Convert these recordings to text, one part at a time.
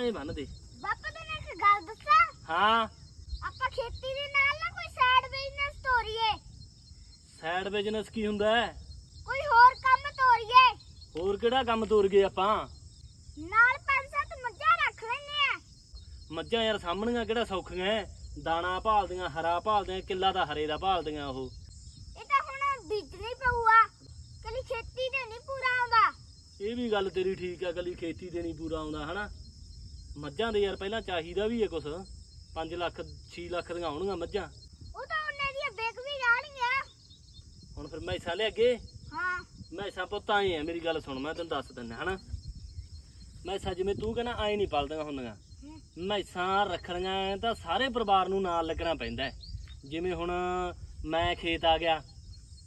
ਐਂ ਬੰਨ ਦੇ। ਬਾਪੂ ਤੈਨੂੰ ਇੱਕ ਗੱਲ ਦੱਸਾਂ? ਹਾਂ। ਆਪਾਂ ਖੇਤੀ ਦੇ ਨਾਲ ਨਾ ਕੋਈ ਸਾਈਡ ਬਿਜ਼ਨਸ ਤੋਰੀਏ। ਸਾਈਡ ਬਿਜ਼ਨਸ ਕੀ ਹੁੰਦਾ ਹੈ? ਕੋਈ ਹੋਰ ਕੰਮ ਤੋਰੀਏ। ਹੋਰ ਕਿਹੜਾ ਕੰਮ ਤੋਰ ਗਏ ਆਪਾਂ? ਨਾਲ ਪੰਜ ਸੱਤ ਮੱਝਾਂ ਰੱਖ ਲੈਨੇ ਆ। ਮੱਝਾਂ ਯਾਰ ਸਾਹਮਣੀਆਂ ਕਿਹੜਾ ਸੌਖੀਆਂ ਐ? ਦਾਣਾ ਭਾਲਦੀਆਂ ਹਰਾ ਭਾਲਦੀਆਂ ਕਿੱਲਾ ਦਾ ਹਰੇ ਦਾ ਭਾਲਦੀਆਂ ਉਹ। ਇਹ ਤਾਂ ਹੁਣ ਬੀਜਣੀ ਪਊਆ ਕਲੀ ਖੇਤੀ ਤੇ ਨਹੀਂ ਪੂਰਾ ਆਉਂਦਾ। ਇਹ ਵੀ ਗੱਲ ਤੇਰੀ ਠੀਕ ਆ ਕੱਲੀ ਖੇਤੀ ਤੇ ਨਹੀਂ ਪੂਰਾ ਆਉਂਦਾ ਹਨਾ? ਮੱਝਾਂ ਦੇ ਯਾਰ ਪਹਿਲਾਂ ਚਾਹੀਦਾ ਵੀ ਏ ਕੁਛ। 5 ਲੱਖ 6 ਲੱਖ ਦੀਆਂ ਆਉਣਗੀਆਂ ਮੱਝਾਂ। ਉਹ ਤਾਂ ਉਹਨੇ ਦੀਆਂ ਵਿਕ ਵੀ ਜਾਣਗੀਆਂ ਹੁਣ ਫਿਰ ਮੈਸਾਂ ਲੈ ਅੱਗੇ। ਹਾਂ। ਮੈਸਾਂ ਪੁੱਤ ਆਏ ਆ ਮੇਰੀ ਗੱਲ ਸੁਣ ਮੈਂ ਤੈਨੂੰ ਦੱਸ ਦਿੰਦਾ ਹਨਾ। ਮੈਸਾਂ ਜਿਵੇਂ ਤੂੰ ਕਹਿੰਦਾ ਆਏ ਨਹੀਂ ਪਲਦੀਆਂ ਹੁੰਦੀਆਂ। ਹੂੰ। ਮੈਸਾਂ ਰੱਖਣੀਆਂ ਤਾਂ ਸਾਰੇ ਪਰਿਵਾਰ ਨੂੰ ਨਾਲ ਲੱਗਣਾ ਪੈਂਦਾ ਹੈ। ਜਿਵੇਂ ਹੁਣ ਮੈਂ ਖੇਤ ਆ ਗਿਆ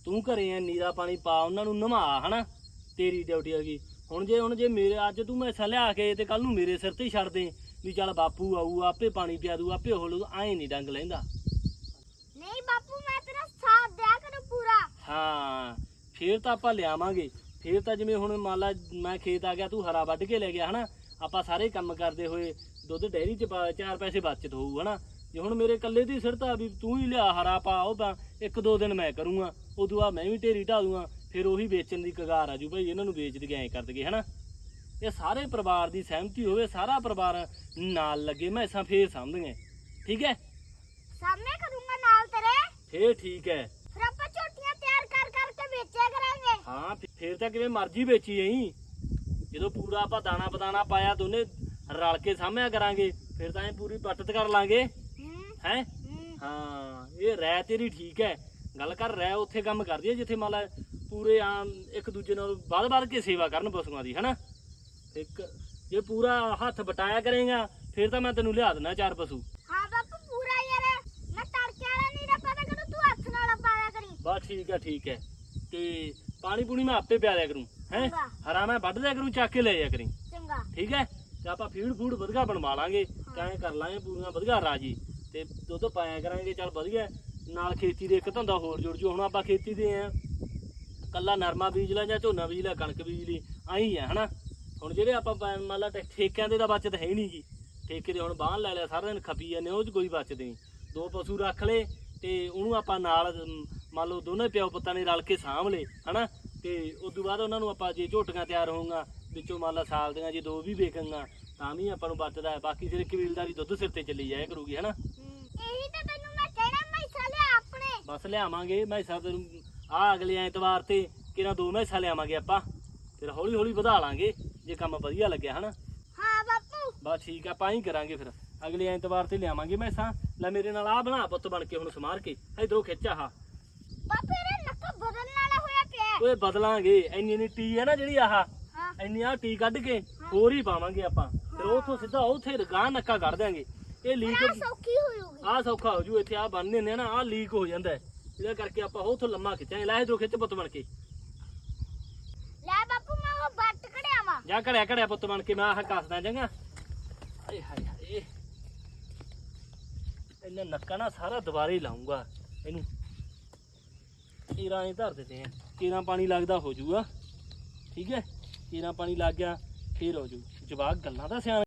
ਤੂੰ ਘਰੇ ਆ ਨੀਰਾ ਪਾਣੀ ਪਾ ਉਹਨਾਂ ਨੂੰ ਨਵਾ ਹਨਾ। ਤੇਰੀ ਡਿਊਟੀ ਹੈਗੀ ਹੁਣ ਜੇ ਹੁਣ ਜੇ ਮੇਰੇ ਅੱਜ ਤੂੰ ਮੈਸਾਂ ਲਿਆ ਕੇ ਤੇ ਕੱਲ ਨੂੰ ਮੇਰੇ ਸਿਰ ਤੇ ਹੀ ਛੱਡ ਦੇ। ਵੀ ਚੱਲ ਬਾਪੂ ਆਊ ਆਪੇ ਪਾਣੀ ਪਿਆ ਦੂ ਆਪੇ ਹੋ ਲੂ ਐਂ ਨਹੀਂ ਡੰਗ ਲੈਂਦਾ। ਨਹੀਂ ਬਾਪੂ ਮੈਂ ਤੇਰਾ ਸਾਥ ਦਿਆ ਕਰੂੰ ਪੂਰਾ। ਹਾਂ ਫੇਰ ਤਾਂ ਆਪਾਂ ਲਿਆਵਾਂਗੇ। ਫੇਰ ਤਾਂ ਜਿਵੇਂ ਹੁਣ ਮੰਨ ਲਾ ਮੈਂ ਖੇਤ ਆ ਗਿਆ ਤੂੰ ਹਰਾ ਵੱਢ ਕੇ ਲੈ ਗਿਆ ਹਨਾ? ਆਪਾਂ ਸਾਰੇ ਕੰਮ ਕਰਦੇ ਹੋਏ ਦੁੱਧ ਡੈਰੀ 'ਚ ਪਾ ਚਾਰ ਪੈਸੇ ਬਚਤ ਹੋਊ ਹਨਾ? ਜੇ ਹੁਣ ਮੇਰੇ ਇਕੱਲੇ ਦੀ ਸਿਰਤਾ ਵੀ ਤੂੰ ਹੀ ਲਿਆ ਹਰਾ ਪਾ ਉਹ ਤਾਂ ਇੱਕ ਦੋ ਦਿਨ ਮੈਂ ਕਰੂੰਗਾ। ਉਦੋਂ ਆ ਮੈਂ ਵੀ ਢੇਰੀ ਢਾ ਦੂੰਗਾ। ਫਿਰ ਉਹੀ ਵੇਚਣ ਦੀ ਕਗਾਰ ਆ ਜੂ ਭਾਈ ਇਹਨਾਂ ਨੂੰ ਵੇਚ ਦੇ ਐਂ ਕਰ ਦਗੇ ਹਨਾ? ਇਹ ਸਾਰੇ ਪਰਿਵਾਰ ਦੀ ਸਹਿਮਤੀ ਹੋਵੇ ਸਾਰਾ ਪਰਿਵਾਰ ਨਾਲ ਲੱਗੇ ਮੈਂ ਇਸਾਂ ਫੇਰ ਸਮਝਦੇ ਠੀਕ ਹੈ ਸਾਹਮਣੇ ਕਰੂੰਗਾ ਨਾਲ ਤੇਰੇ। ਫੇਰ ਠੀਕ ਹੈ ਫਿਰ ਆਪਾਂ ਝੋਟੀਆਂ ਤਿਆਰ ਕਰ ਕਰਕੇ ਵੇਚਿਆ ਕਰਾਂਗੇ। ਹਾਂ ਫੇਰ ਤਾਂ ਕਿਵੇਂ ਮਰਜ਼ੀ ਵੇਚੀ ਐਂ ਜਦੋਂ ਪੂਰਾ ਆਪਾਂ ਦਾਣਾ ਪਦਾਣਾ ਪਾਇਆ ਦੋਨੇ ਰਲ ਕੇ ਸਾਂਭਿਆ ਕਰਾਂਗੇ ਫਿਰ ਤਾਂ ਇਹ ਪੂਰੀ ਪੱਟਤ ਕਰ ਲਾਂਗੇ। ਹੂੰ। ਹੈ? ਇਹ ਰਹਿ ਤੇਰੀ ਠੀਕ ਹੈ ਗੱਲ ਕਰ ਰਹਿ ਉੱਥੇ ਕੰਮ ਕਰਦੀ ਹੈ ਜਿੱਥੇ ਮੰਨ ਲਾ ਪੂਰੇ ਆਮ ਇੱਕ ਦੂਜੇ ਨਾਲ ਵੱਧ ਵੱਧ ਕੇ ਸੇਵਾ ਕਰਨ ਪਸ਼ੂਆਂ ਦੀ ਹਨਾ? ਇੱਕ ਜੇ ਪੂਰਾ ਹੱਥ ਬਟਾਇਆ ਕਰੇਗਾ ਫਿਰ ਤਾਂ ਮੈਂ ਤੈਨੂੰ ਲਿਆ ਦੇਣਾ ਚਾਰ ਪਸ਼ੂ। ਹਾਂ ਬਾਪੂ ਪੂਰਾ ਯਾਰ ਮੈਂ ਤੜਕੇ ਵਾਲਾ ਨਹੀਂ ਰੱਪਾ ਤਾਂ ਤੂੰ ਹੱਥ ਨਾਲ ਪਾਇਆ ਕਰੀ? ਬਸ ਠੀਕ ਹੈ ਠੀਕ ਹੈ ਤੇ ਪਾਣੀ ਪੂਣੀ ਮੈਂ ਆਪੇ ਪਿਆ ਦਿਆ ਕਰੂੰ ਹੈ। ਹਰਾ ਮੈਂ ਵੱਢ ਦਿਆ ਕਰੂੰ ਚੱਕ ਕੇ ਲੈ ਜਾ ਕਰੀ। ਚੰਗਾ। ਠੀਕ ਹੈ ਤੇ ਆਪਾਂ ਫੀਡ ਫੂਡ ਵਧੀਆ ਬਣਵਾ ਲਾਂਗੇ ਕਾਇ ਕਰ ਲਾਂਗੇ ਪੂਰੀਆਂ ਵਧੀਆ ਰਾਜੀ। ਤੇ ਦੁੱਧ ਪਾਇਆ ਕਰਾਂਗੇ ਚੱਲ ਵਧੀਆ। ਨਾਲ ਖੇਤੀ ਦੇ ਇੱਕ ਧੰਦਾ ਹੋਰ ਜੁੜ ਜੂ ਹੁਣ ਆਪਾਂ ਖੇਤੀ ਦੇ ਆ। ਕੱਲਾ ਨਰਮਾ ਬੀਜ ਲਾ ਜਾਂ ਝੋਨਾ ਬੀਜ ਲਾ ਕਣਕ ਬੀਜ ਲਈ ਆਈ ਆ ਹਨਾ? ਹੁਣ ਜਿਹੜੇ ਆਪਾਂ ਪਾ- ਮੰਨ ਲਾ ਠੇ- ਠੇਕਿਆਂ ਦੇ ਤਾਂ ਬਚਤ ਹੈ ਹੀ ਨਹੀਂ ਜੀ ਠੇਕੇ ਦੇ ਹੁਣ ਬਾਹਨ ਲੈ ਲਿਆ ਸਾਰਾ ਦਿਨ ਖਪੀ ਜਾਂਦੇ ਉਹ 'ਚ ਕੋਈ ਬਚਤ ਨਹੀਂ ਦੋ ਪਸ਼ੂ ਰੱਖ ਲਏ ਤੇ ਉਹਨੂੰ ਆਪਾਂ ਨਾਲ ਅਮ, ਮੰਨ ਲਓ ਦੋਨੇ ਪਿਓ ਪੁੱਤਾਂ ਨੇ ਰਲ ਕੇ ਸਾਂਭ ਲਏ ਹਨਾ? ਤੇ ਉਸ ਤੋਂ ਬਾਅਦ ਉਹਨਾਂ ਨੂੰ ਆਪਾਂ ਜੇ ਝੋਟੀਆਂ ਤਿਆਰ ਹੋਊਗਾ ਵਿੱਚੋਂ ਮੰਨ ਲਾ ਸਾਲ ਦੀਆਂ ਜੇ ਦੋ ਵੀ ਵੇਚਾਂਗਾ ਤਾਂ ਵੀ ਆਪਾਂ ਨੂੰ ਬਚਦਾ ਹੈ ਬਾਕੀ ਸਿਰ ਕਬੀਲਦਾਰੀ ਦੁੱਧ ਸਿਰ ਤੇ ਚੱਲੀ ਜਾਇਆ ਕਰੂਗੀ ਹਨਾ? ਇਹੀ ਤਾਂ ਤੈਨੂੰ ਮੈਂ ਕਹਿਣਾ ਮੈਸਾ ਲਿਆ ਆਪਣੇ। ਬਸ ਲਿਆਵਾਂਗੇ ਮੈਸਾਂ ਤੈਨੂੰ ਆ ਅਗਲੇ ਐਤਵਾਰ ਤੇ ਕਿਹਨਾਂ ਦੋ ਮੈਸਾਂ ਲਿਆਵਾਂਗੇ ਆਪਾਂ ਫਿਰ ਹੌਲੀ ਹੌਲੀ ਵਧਾ ਲਾਂਗੇ ਜੇ ਕੰਮ ਵਧੀਆ ਲੱਗਿਆ ਹਨਾ? ਹਾਂ ਬਾਪੂ। ਬਸ ਠੀਕ ਆ ਹੀ ਕਰਾਂਗੇ ਫਿਰ। ਅਗਲੇ ਐਤਵਾਰ ਤੇ ਲਿਆਵਾਂਗੇ ਮੈਸਾਂ ਲੈ ਮੇਰੇ ਨਾਲ ਆ ਬਣਾ ਪੁੱਤ ਬਣ ਕੇ ਹੁਣ ਸਮਾਰ ਕੇ ਇਧਰੋਂ ਖਿੱਚ ਆਹ। ਬਾਪੂ ਇਹਦਾ ਨੱਕਾ ਬਦਲਣ ਵਾਲਾ ਹੋਇਆ ਪਿਆ ਹੈ। ਓਏ ਬਦਲਾਂਗੇ। ਇੰਨੀ ਇੰਨੀ ਟੀ ਹੈ ਨਾ ਜਿਹੜੀ ਆਹ ਹਾਂ। ਇੰਨੀ ਆ ਟੀ ਕੱਢ ਕੇ ਹੋਰ ਹੀ ਪਾਵਾਂਗੇ ਆਪਾਂ। ਫਿਰ ਉਥੋਂ ਸਿੱਧਾ ਉੱਥੇ ਗਾਂ ਨੱਕਾ ਕੱਢ ਦਿਆਂਗੇ। ਇਹ ਲੀਕ ਸੌਖੀ ਹੋਊਗੀ। ਆ ਸੌਖਾ ਹੋ ਜੂ ਇੱਥੇ ਆ ਬੰਨ੍ਹਦੇ ਨੇ ਨਾ ਆ ਲੀਕ ਹੋ ਜਾਂਦਾ ਹੈ। ਇਹਦਾ ਕਰਕੇ ਆਪਾਂ ਉਥੋਂ ਲੰਮਾ ਖਿੱਚਾਂਗੇ। ਲੈ ਇਧਰੋਂ ਖਿੱਚ ਪੁੱਤ ਬਣ ਕੇ। ਲੈ ਬਾਪੂ ਮੈਂ ਉਹ ਬੱਟ ਕੜਿਆ ਵਾ। ਜਾ ਘੜਿਆ ਘੜਿਆ ਪੁੱਤ ਬਣ ਕੇ ਮੈਂ ਆਹ ਕੱਸਦਾ ਜਾਂਗਾ ਏ ਹਾਏ ਹਾਏ। ਇਹਨਾਂ ਨੱਕਾ ਨਾ ਸਾਰਾ ਦੁਬਾਰੇ ਹੀ ਲਾਉਂਗਾ ਇਹਨੂੰ ਕੀਰਾਂ ਹੀ ਧਰ ਦਿੱਤੇ ਆ। ਕੀਰਾਂ ਪਾਣੀ ਲੱਗਦਾ ਹੋ ਜੂਗਾ ਠੀਕ ਹੈ? ਕੀਰਾਂ ਪਾਣੀ ਲੱਗ ਗਿਆ ਫੇਰ ਹੋ ਜੂ ਜਵਾਕ ਗੱਲਾਂ ਦਾ ਸਿਆਣਾ